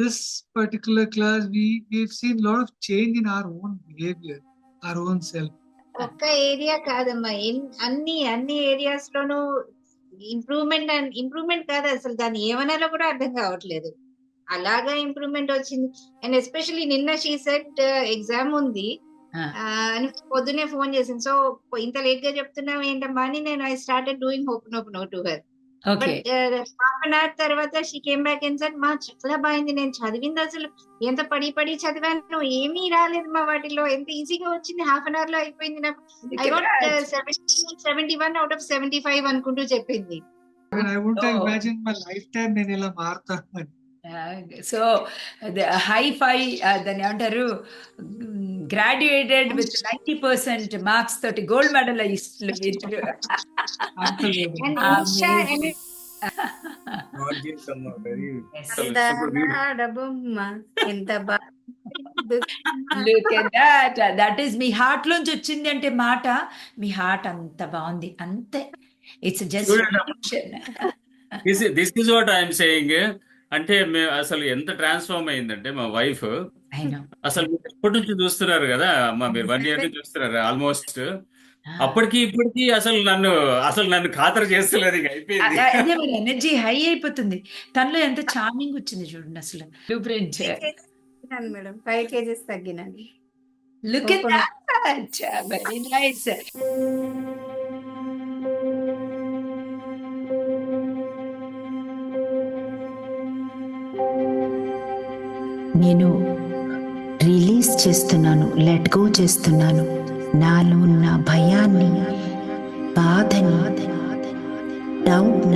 this particular class we we've seen a lot of change in our own behavior, our own self. ఒక్క area కాదమ్మా. అన్ని అన్ని areas లోనూ improvement and improvement కాదు అసలు. దాన్ని ఏమనాలో కూడా అర్థం కావట్లేదు. అలాగా ఇంప్రూవ్మెంట్ వచ్చింది. అండ్ ఎస్పెషల్లీ నిన్న షీ సెట్ ఎగ్జామ్ ఉంది. అని పొద్దునే ఫోన్ చేసింది. సో ఇంత లేట్గా చెప్తున్నావు ఏంటమ్మా అని నేను I started doing hope no no to her half an hour తర్వాత she came back and said మా చాలా బాగుంది నేను చదివింది అసలు. ఎంత పడి పడి చదివాను? ఏమీ రాలేదు మా వాటిలో. ఎంత ఈజీగా వచ్చింది. హాఫ్ అన్ అవర్లో అయిపోయింది నాకు. I got seventy one out of seventy five అనుకుంటూ చెప్పింది. సో హై ఫై దాన్ని ఏమంటారు? Graduated with ninety percent marks తోటి గోల్డ్ మెడల్ మీరు. దట్ ఈస్ మీ హార్ట్ లోంచి వచ్చింది అంటే మాట మీ హార్ట్ అంత బాగుంది. అంతే. It's just this is what I'm saying అంటే మే- అసలు ఎంత ట్రాన్స్ఫార్మ్ అయిందంటే మా వైఫ్ అసలు మీరు ఎప్పటి నుంచి చూస్తున్నారు కదా? అమ్మ మీరు వన్ ఇయర్ నుంచి చూస్తున్నారు ఆల్మోస్ట్ అప్పటికి ఇప్పటికి అసలు నన్ను అసలు నన్ను ఖాతరు చేస్తలేదు ఇక అయిపోయింది. ఎనర్జీ హై అయిపోతుంది. తనలో ఎంత చార్మింగ్ వచ్చింది చూడండి అసలు. మేడం. ఫైవ్ కేజెస్ తగ్గినాను. లుక్ వెరీ నైస్ నేను రిలీజ్ చేస్తున్నాను లెట్ గో చేస్తున్నాను. నాలో ఉన్న భయాన్ని బాధని డౌట్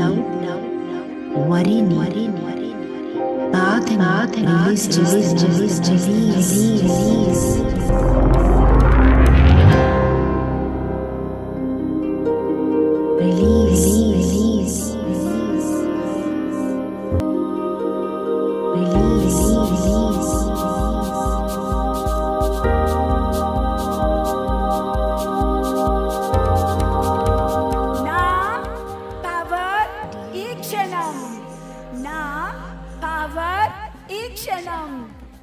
వరిని బాధని release release release release release release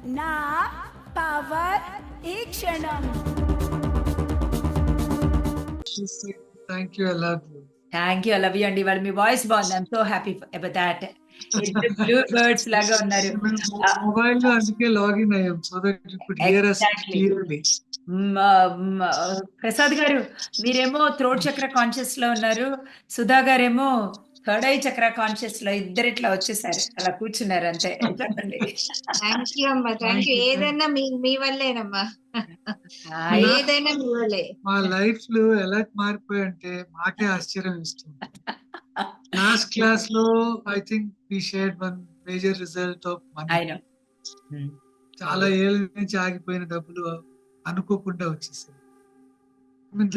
నా పవర్ ఈ క్షణం. Love you. Thank you love you అండి వాళ్ళు మీ వాయిస్ బాగుంది. I'm so happy about that blue birds లాగా ఉన్నారు. మొబైల్లో అందుకే లాగిన్ అయ్యాం. So that you could hear us Prasad garu మీరేమో థ్రోట్ చక్ర కాన్షియస్లో ఉన్నారు. సుధా గారేమో థర్డ్ ఐ చక్ర కాన్షియస్లో ఇద్దరు ఇట్లా వచ్చేసారు. అలా కూర్చున్నారు అంతే. చెప్పండి థ్యాంక్ యూ అమ్మా. థ్యాంక్ యూ ఏదైనా మీ మీ వల్లేనమ్మా. ఏదైనా మీ వల్లే. మా లైఫ్లో ఎలా మారిపోయి అంటే మాకే ఆశ్చర్యం ఇస్తుంది. లాస్ట్ క్లాస్లో I think we shared one major result of money. చాలా ఏళ్ళ నుంచి ఆగిపోయిన డబ్బులు అనుకోకుండా వచ్చేసాయి. Mean,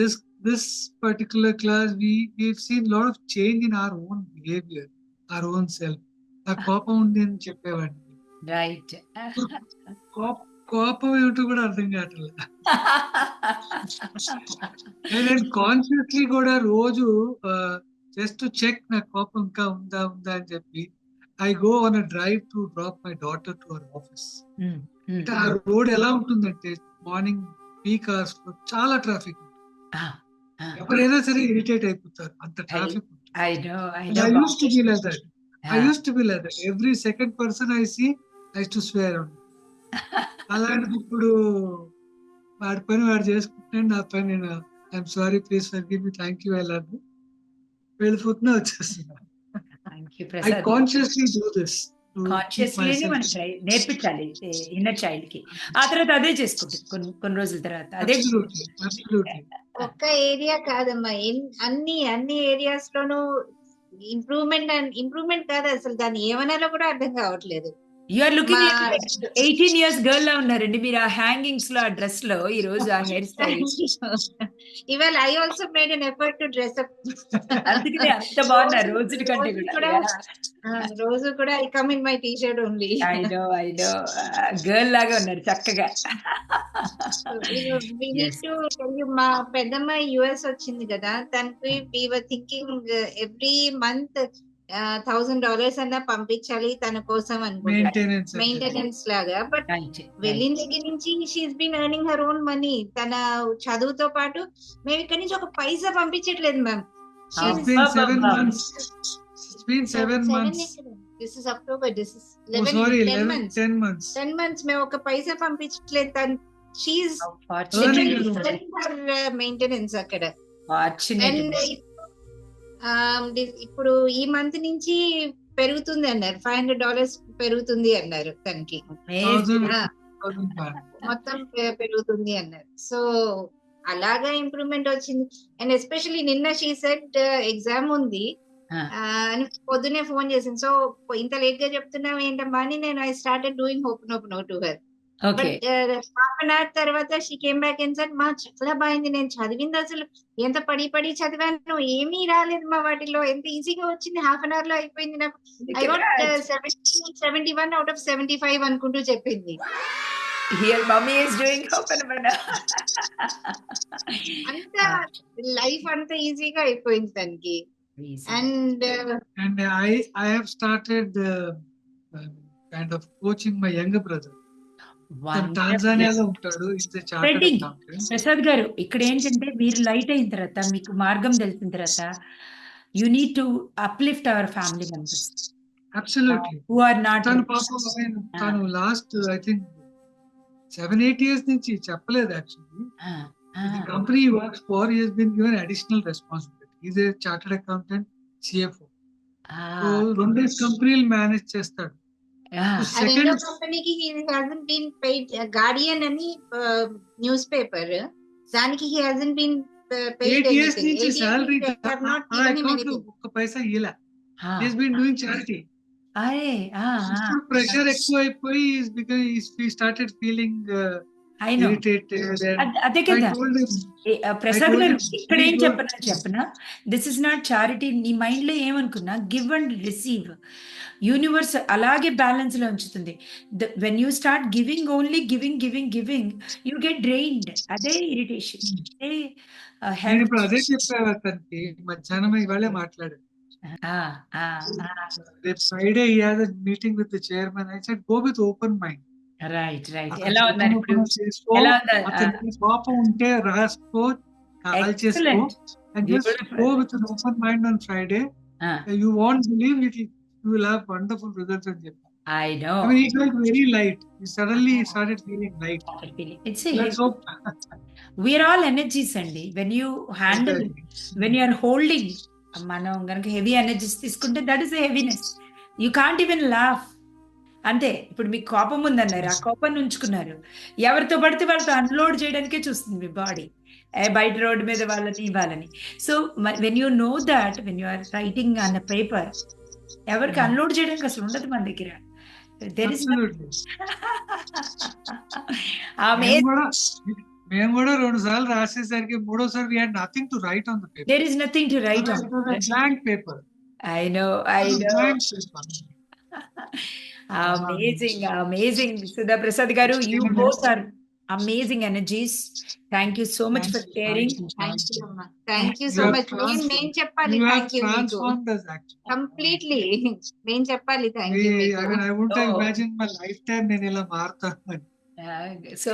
this particular class, we we've seen a lot of change in our own behavior, our own self. ఆ కోపం ఉంది అని చెప్పేవాడిని. రైట్ కోప- ఏమిటో కూడా అర్థం కావట్లేదు. నేను కాన్షియస్లీ కూడా రోజు జస్ట్ చెక్ నా కోపం ఇంకా ఉందా ఉందా అని చెప్పి I go on drive to drop my daughter to our office అంటే ఆ రోడ్ ఎలా ఉంటుందంటే మార్నింగ్ పీక్ అవర్స్లో చాలా ట్రాఫిక్ ఎవరైనా సరే ఇరిటేట్ అయిపోతారు. అంత traffic I know I I know. Use to be like that I use to be like that every second person I see I to swear అలాంటి ఇప్పుడు వాడి పని వాడు చేసుకుంటున్నాడు నా పని నేను I'm sorry please forgive me thank you I love వెళ్ళిపోతున్నా వచ్చేస్తున్నా. I consciously do this consciously మనం ట్రై నేర్పించాలి ఇన్నర్ చైల్డ్కి ఆ తర్వాత అదే చేసుకుంటుంది కొన్ని కొన్ని రోజుల తర్వాత. అదే ఒక్క ఏరియా కాదమ్మా. అన్ని అన్ని ఏరియాస్ లోనూ ఇంప్రూవ్మెంట్ అండ్ ఇంప్రూవ్మెంట్ కాదు అసలు. దాన్ని ఏమనాలో కూడా అర్థం కావట్లేదు. యూఆర్ లుకింగ్ మా- ఎయిటీన్ ఇయర్స్ గర్ల్ లా ఉన్నారండి. మీరు ఆ హ్యాంగింగ్స్లో ఆ డ్రెస్లో ఈ రోజు ఆ హెయిర్ స్టైల్ ఇవాళ I also made an effort to dress up అందుకనే అంత బాగున్నారు రోజుల కంటే కూడా రోజు కూడా I come in my T shirt only I know I know girl లాగా ఉన్నారు చక్కగా. మా పెద్దమ్మ యుఎస్ వచ్చింది కదా. తనకి were thinking every month thousand dollars అన్నా పంపించాలి తన కోసం అనుకుంటా. మెయింటెనెన్స్ లాగా. బట్ వెళ్ళిన దగ్గర నుంచి she's been earning her own money తన చదువుతో పాటు మేము ఇక్కడ నుంచి ఒక పైసా పంపించట్లేదు ma'am It's been seven months. It's been seven months. This is October this is sorry, ten 11, months 10 months. Ten months మేము ఒక పైసా పంపించట్లేదు. తను షీఈస్ Earning మెయింటెనెన్స్ అక్కడ. ఫార్చునేట్ అండ్ ఇప్పుడు ఈ మంత్ నుంచి పెరుగుతుంది అన్నారు. ఫైవ్ హండ్రెడ్ డాలర్స్ పెరుగుతుంది అన్నారు తనకి. మొత్తం పెరుగుతుంది అన్నారు. సో అలాగా ఇంప్రూవ్మెంట్ వచ్చింది. అండ్ ఎస్పెషల్లీ నిన్న షీ సెట్ ఎగ్జామ్ ఉంది. అని పొద్దునే ఫోన్ చేసింది. సో ఇంత లేట్గా చెప్తున్నావు ఏంటమ్మా అని నేను I started doing hope nope no to but half an hour తర్వాత షీ కేమ్ బ్యాక్ అండ్ మా చాలా బాగుంది నేను చదివింది అసలు. ఎంత పడి పడి చదివాను? ఏమీ రాలేదు మా వాటిలో. ఎంత ఈజీగా వచ్చింది? హాఫ్ అన్ అవర్లో అయిపోయింది నాకు. I got seventy one out of seventy five అనుకుంటూ చెప్పింది. Here mummy is doing open అంత లైఫ్ అంత ఈజీగా అయిపోయింది తనకి. And And I, I have started uh, uh, kind of coaching my Prasad garu ఇక్కడ ఏంటంటే మీరు లైట్ అయిన తర్వాత మీకు మార్గం తెలిసిన తర్వాత you need to uplift our family members absolutely who are not తను పాపం ఆయన తను last I think seven eight years నుంచి చెప్పలేదు actually company works four years been given additional responsibility is a chartered accountant CFO రెండు కంపెనీలు manage చేస్తాడు. రెండో సెకండ్ కంపెనీకి he has been paid guardian అని న్యూస్ పేపర్ దానికి he has been paid eight years నుంచి శాలరీ అకౌంట్ లో ఒక్క పైసా ఇలా ఈస్ బీన్ డూయింగ్ చారిటీ అరే ప్రెషర్ ఎక్కువ అయిపోయి started feeling I know irritated అదే కదా. ప్రసాద్ గారు ఇక్కడ ఏం "Please చెప్పనా? చెప్పనా దిస్ ఇస్ నాట్ చారిటీ నీ మైండ్లో ఏమనుకున్నా గివ్ అండ్ రిసీవ్ యూనివర్స్ అలాగే బ్యాలెన్స్లో ఉంచుతుంది. When you start giving only giving giving giving you get drained అదే ఇరిటేషన్ అదే health. ఇప్పుడు అదే చెప్పాను మధ్యాహ్నం ఇవాళే మాట్లాడాను. రేపు ఫ్రైడే ఈ meeting with chairman I said go with open mind. Right right ఎలా ఉన్నారు ఇప్పుడు? ఎలా కోపం ఉంటే రాసుకో కాల్ చేసుకో excellent and just Beautiful. Go with open mind on Friday you want believe it you will have wonderful results అని చెప్పాను I know I mean, he felt very light. He suddenly started feeling light. It's Let's hope. We're all energies అండి. When you handle when you're holding మనం కనుక heavy energies తీసుకుంటే that is heaviness you can't even laugh అంతే ఇప్పుడు మీకు కోపం ఉందన్నారు? ఆ కోపాన్ని ఉంచుకున్నారు. ఎవరితో పడితే వాళ్ళతో అన్లోడ్ చేయడానికే చూస్తుంది మీ బాడీ. బయట రోడ్డు మీద వాళ్ళని వాళ్ళని so when you know that when you are writing అన్న పేపర్ ఎవరికి Hmm. అన్లోడ్ చేయడానికి అసలు ఉండదు మన దగ్గర. మేము కూడా రెండు సార్లు రాసేసరికి మూడోసారి to write on the paper. There is nothing to write blank paper. I know I know. Amazing amazing Sudha Prasad garu you both are amazing energies thank you so much for sharing thank you so much నేను నేను చెప్పాలి thank you. Completely నేను చెప్పాలి thank you నేను ఇలా మారుతాను so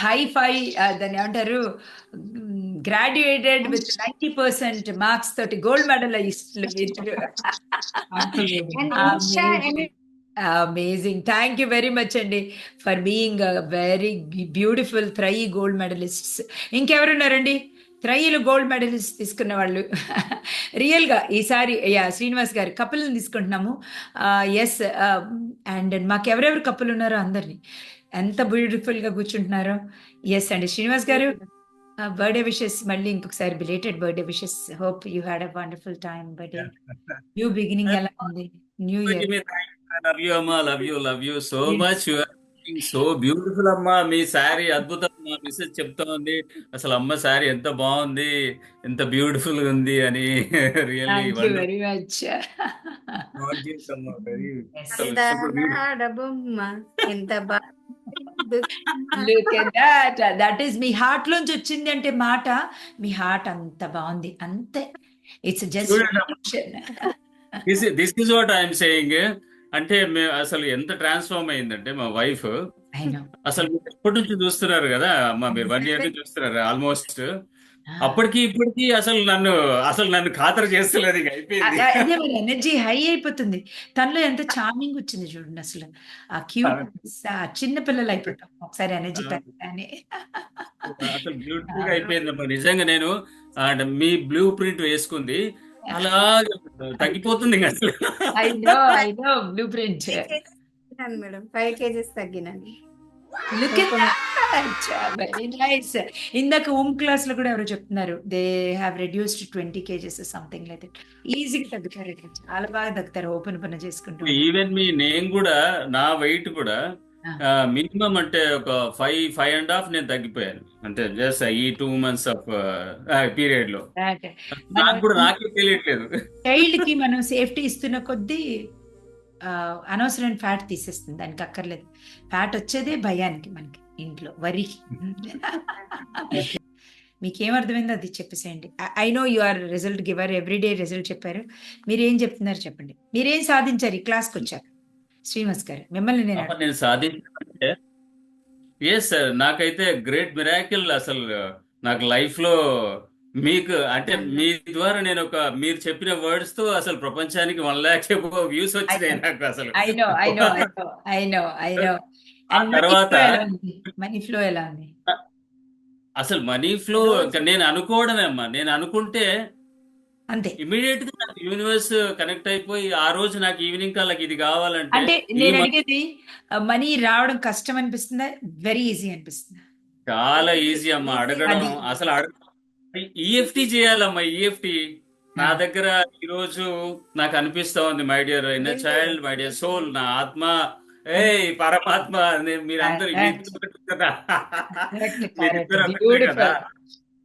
high ఫై దాన్ని ఏమంటారు? Graduated with ninety percent marks తోటి gold మెడలిస్టులు amazing thank you very much అండి ఫర్ బీయింగ్ వెరీ బ్యూటిఫుల్ త్రై గోల్డ్ మెడలిస్ట్స్ ఇంకెవరున్నారండి త్రయీలు గోల్డ్ మెడలిస్ట్ తీసుకున్న వాళ్ళు. రియల్గా ఈసారి యా శ్రీనివాస్ గారు కప్పులను తీసుకుంటున్నాము. ఎస్ అండ్ మాకు ఎవరెవరు కప్పులు ఉన్నారో అందరినీ. ఎంత బ్యూటిఫుల్గా కూర్చుంటున్నారో. ఎస్ అండి శ్రీనివాస్ గారు బర్త్డే విషెస్ మళ్ళీ ఇంకొకసారి belated birthday wishes hope you had a wonderful time birthday new beginning ఎలా ఉంది? న్యూ ఇయర్ అమ్మా love you love you so much so beautiful అమ్మా మీ శారీ అద్భుతం మా మిస్సెస్ చెప్తా ఉంది అసలు అమ్మ శారీ ఎంత బాగుంది ఎంత బ్యూటిఫుల్ ఉంది అని రియల్లీ వెరీ మచ్ ఎంత బాగా దట్ దట్ ఈస్ మీ హార్ట్ లోంచి వచ్చింది అంటే మాట మీ హార్ట్ అంత బాగుంది అంతే. It's just this is what I'm saying అంటే మేము అసలు ఎంత ట్రాన్స్ఫార్మ్ అయిందంటే మా వైఫ్. అసలు ఎప్పటి నుంచి చూస్తున్నారు కదా అమ్మా మీరు వన్ ఇయర్ నుంచి చూస్తున్నారు ఆల్మోస్ట్. అప్పటికి ఇప్పటికి అసలు నన్ను అసలు నన్ను ఖాతరు చేస్తలేదు ఇక అయిపోయింది. అదే మరి ఎనర్జీ హై అయిపోతుంది. తనలో ఎంత చార్మింగ్ వచ్చింది చూడండి అసలు. ఆ క్యూట్ చిన్న పిల్లలు అయిపోతాం. ఒకసారి ఎనర్జీ పెట్టగానే అసలు బ్యూటిఫుల్గా అయిపోయింది నిజంగా నేను మీ బ్లూ ప్రింట్ వేసుకుంది. అలా తగ్గిపోతుంది ఇంకా అసలు. I know I know blue print. Madam. Five KGs తగ్గినాను. Look very nice ఇందాక హోమ్ క్లాస్లో కూడా ఎవరో చెప్తున్నారు they have reduced twenty KGs something like that ఈజీగా తగ్గుతారు. చాలా బాగా తగ్గుతారు. ఓపెన్ పని చేసుకుంటూ. ఈవెన్ మీ నేను కూడా నా వెయిట్ కూడా. మినిమం అంటే ఒక ఫైవ్ ఫైవ్ అండ్ హాఫ్ నేను తగ్గిపోయాను. అంటే జస్ట్ ఈ టూ మంత్స్ ఆఫ్ పీరియడ్లో నాకు నాకే తెలియట్లేదు చైల్డ్కి మనం సేఫ్టీ ఇస్తున్న కొద్దీ అనవసరమైన ఫ్యాట్ తీసేస్తుంది దానికి అక్కర్లేదు. ఫ్యాట్ వచ్చేదే భయానికి మనకి ఇంట్లో వరి. మీకేం అర్థమైందో అది చెప్పేసేయండి. I know you are result giver everyday result చెప్పారు. మీరేం చెప్తున్నారు చెప్పండి. మీరేం సాధించారు ఈ క్లాస్కి వచ్చారు శ్రీనివాస్ గారు మిమ్మల్ని నేను సాధించానంటే ఎస్ సార్ నాకైతే గ్రేట్ మిరాకిల్ అసలు. నాకు లైఫ్లో మీకు అంటే మీ ద్వారా నేను ఒక మీరు చెప్పిన వర్డ్స్తో అసలు ప్రపంచానికి వన్ లాక్ వ్యూస్ వచ్చినాయి నాకు అసలు. I know I know I know I know తర్వాత మనీ ఫ్లో ఎలా ఉంది? అసలు మనీ ఫ్లో నేను అనుకోవడమే అమ్మా. నేను అనుకుంటే అంతే. ఇమీడియట్గా నాకు యూనివర్స్ కనెక్ట్ అయిపోయి ఆ రోజు నాకు ఈవినింగ్ కల్లా ఇది కావాలంటే అంటే నేను అడిగేది మనీ రావడం కష్టం అనిపిస్తుందా? వెరీ ఈజీ అనిపిస్తుందా? చాలా ఈజీ అమ్మా అడగడం. అసలు అడగ ఈఎఫ్టి చేయాలమ్మా ఈఎఫ్టి నా Hmm. దగ్గర ఈ రోజు నాకు అనిపిస్తా ఉంది my dear in child my dear soul నా ఆత్మ. ఏ పరమాత్మ. మీరిద్దరు కదా.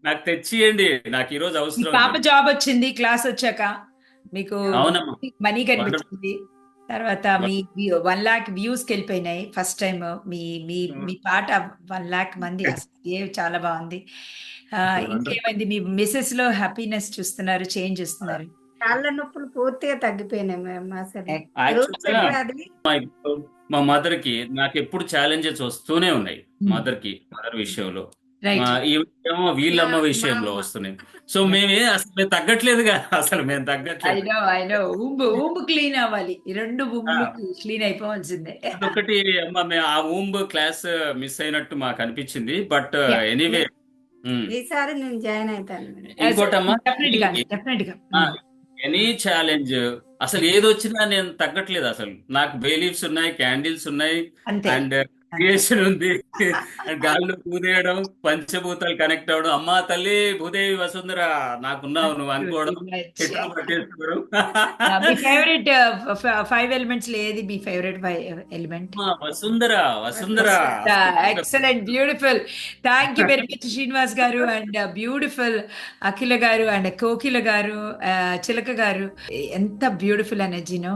నాకు తెచ్చియండి నాకు ఈ రోజు అవసరం పాప. జాబ్ వచ్చింది క్లాస్ వచ్చాక. మీకు మనీ కనిపించింది. తర్వాత మీ వన్ లాక్ వ్యూస్కి వెళ్ళిపోయినాయి ఫస్ట్ టైం మీ మీ మీ పాట వన్ లాక్ మంది అసలు ఏ చాలా బాగుంది. ఇంకేమైంది? మీ మిసెస్లో హ్యాపీనెస్ చూస్తున్నారు చేంజ్ చూస్తున్నారు. కాళ్ళ నొప్పులు పూర్తిగా తగ్గిపోయినాయి మా మదర్కి నాకు ఎప్పుడు ఛాలెంజెస్ వస్తూనే ఉన్నాయి. మదర్కి మదర్ విషయంలో. వీళ్ళమ్మ విషయంలో. వస్తున్నాయి. సో మేమే అసలు మేము తగ్గట్లేదుగా అసలు మేము ఐ తగ్గట్లేదు నో ఐ నో ఊంబు ఊంబు క్లీన్ అవ్వాలి. ఈ రెండు ఊంబులు క్లీన్ అయిపోవాల్సిందే. అదొకటి అమ్మ మేము ఆ ఊంబ్ క్లాస్ మిస్ అయినట్టు మాకు అనిపించింది. బట్. ఎనీవే ఈసారి నేను జాయిన్ అవుతాను ఇంకోటమ్మా? ఎనీ ఛాలెంజ్ అసలు ఏది వచ్చినా నేను తగ్గట్లేదు అసలు. నాకు బెయిలీఫ్స్ ఉన్నాయి క్యాండిల్స్ ఉన్నాయి. అండ్ క్రియేషన్ ఉంది గాల్లో పూదేయడం పంచభూతాలు కనెక్ట్ అవ్వడం. అమ్మా తల్లి భూదేవి వసుంధర నాకున్నావు నువ్వు అనుకోవడం. ఫేవరెట్ ఫైవ్ ఎలిమెంట్స్ ఏది మీ ఫేవరెట్ ఎలిమెంట్ అమ్మా, Vasundhara Vasundhara. Excellent beautiful thank you very much Srinivas garu and beautiful అఖిల గారు అండ్ కోకిల గారు ఆ, చిలక గారు. ఎంత బ్యూటిఫుల్ ఎనర్జీనో